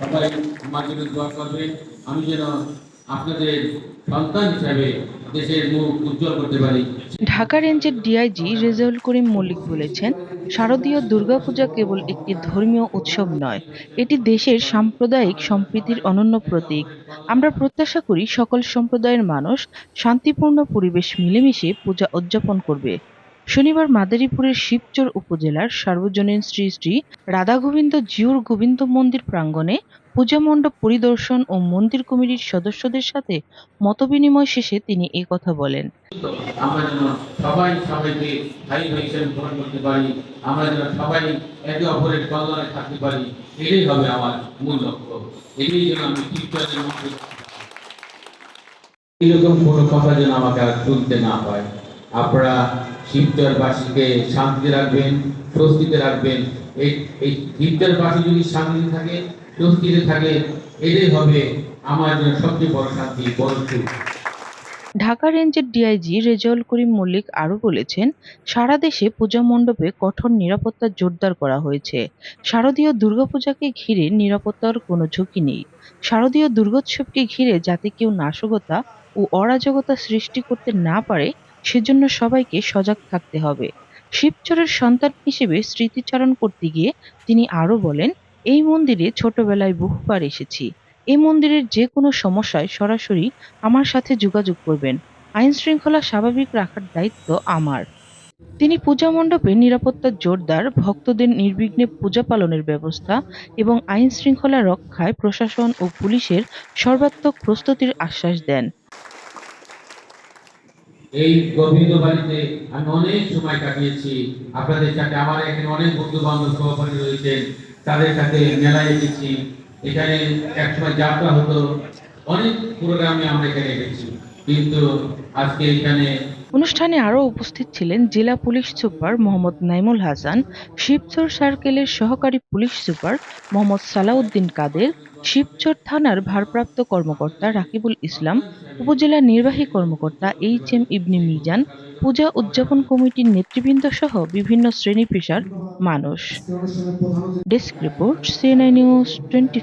সবাই আমার জন্য দোয়া করবেন। আমি যেন আপনাদের সন্তান হিসাবে ঢাকা রেঞ্জের ডিআইজি রেজাউল করিম মল্লিক বলেছেন, শারদীয় দুর্গাপূজা কেবল একটি ধর্মীয় উৎসব নয়, এটি দেশের সাম্প্রদায়িক সম্প্রীতির অনন্য প্রতীক। আমরা প্রত্যাশা করি সকল সম্প্রদায়ের মানুষ শান্তিপূর্ণ পরিবেশ মিলেমিশে পূজা উদযাপন করবে। শনিবার মাদারীপুরের শিবচর উপজেলার সার্বজনীন শ্রী শ্রী রাধা গোবিন্দ জিউর গোবিন্দ মন্দির প্রাঙ্গণে পূজা মণ্ডপ পরিদর্শন ও মন্দির কমিটির সদস্যদের সাথে মতবিনিময় শেষে তিনি এই কথা বলেন। আমরা যেন সবাই সবাইকে ভাই ভাই হিসেবে গ্রহণ করতে পারি, আমরা যেন সবাই একে অপরের কল্যাণে থাকতে পারি, এটাই হবে আমার মূল লক্ষ্য। এটাই যেন আমি টিচারের মধ্যে এরকম কোনো কথা যেন আমাকে আর শুনতে না হয়। আপনারা শিবচরবাসীকে শান্তিতে রাখবেন, স্বস্তিতে রাখবেন। এই এই শিবচরবাসী যদি শান্তিতে থাকে, স্বস্তিতে থাকে, এটাই হবে আমার জন্য সবচেয়ে বড় শান্তি। বড় সুখ ঢাকা রেঞ্জের ডিআইজি রেজাউল করিম মল্লিক আরও বলেছেন, সারা দেশে পূজা মণ্ডপে কঠোর নিরাপত্তা জোরদার করা হয়েছে। শারদীয় দুর্গাপূজাকে ঘিরে নিরাপত্তার কোনো ঝুঁকি নেই। শারদীয় দুর্গোৎসবকে ঘিরে যাতে কেউ নাশকতা ও অরাজকতা সৃষ্টি করতে না পারে সেজন্য সবাইকে সজাগ থাকতে হবে। শিবচরের সন্তান হিসেবে স্মৃতিচারণ করতে গিয়ে তিনি আরও বলেন, এই মন্দিরে ছোটবেলায় বহুবার এসেছি। এই মন্দিরের যে কোনো সমস্যায় সরাসরি আমার সাথে যোগাযোগ করবেন। আইন শৃঙ্খলা স্বাভাবিক রাখার দায়িত্ব আমার। তিনি পূজা মণ্ডপে নিরাপত্তা জোরদার, ভক্তদের নির্বিঘ্নে পূজা পালনের ব্যবস্থা এবং আইন শৃঙ্খলা রক্ষায় প্রশাসন ও পুলিশের সর্বাত্মক প্রস্তুতির আশ্বাস দেন। এই গোবিন্দ বাড়িতে আমি অনেক সময় কাটিয়েছি। আপনাদের সাথে আমার এখানে অনেক বন্ধু বান্ধব সহপাঠী রয়েছেন, তাদের সাথে মেলায় এসেছি। এখানে একসময় যাত্রা হতো, অনেক প্রোগ্রামে আমরা এখানে এসেছি। কিন্তু আজকে এখানে অনুষ্ঠানে আরও উপস্থিত ছিলেন জেলা পুলিশ সুপার মোহাম্মদ নাইমুল হাসান, শিবচর সার্কেলের সহকারী পুলিশ সুপার মোহাম্মদ সালাউদ্দিন কাদের শিবচর থানার ভারপ্রাপ্ত কর্মকর্তা রাকিবুল ইসলাম, উপজেলা নির্বাহী কর্মকর্তা এইচ এম ইবনি মিজান, পূজা উদযাপন কমিটির নেতৃবৃন্দ সহ বিভিন্ন শ্রেণি পেশার মানুষ। Desk report CNI news twenty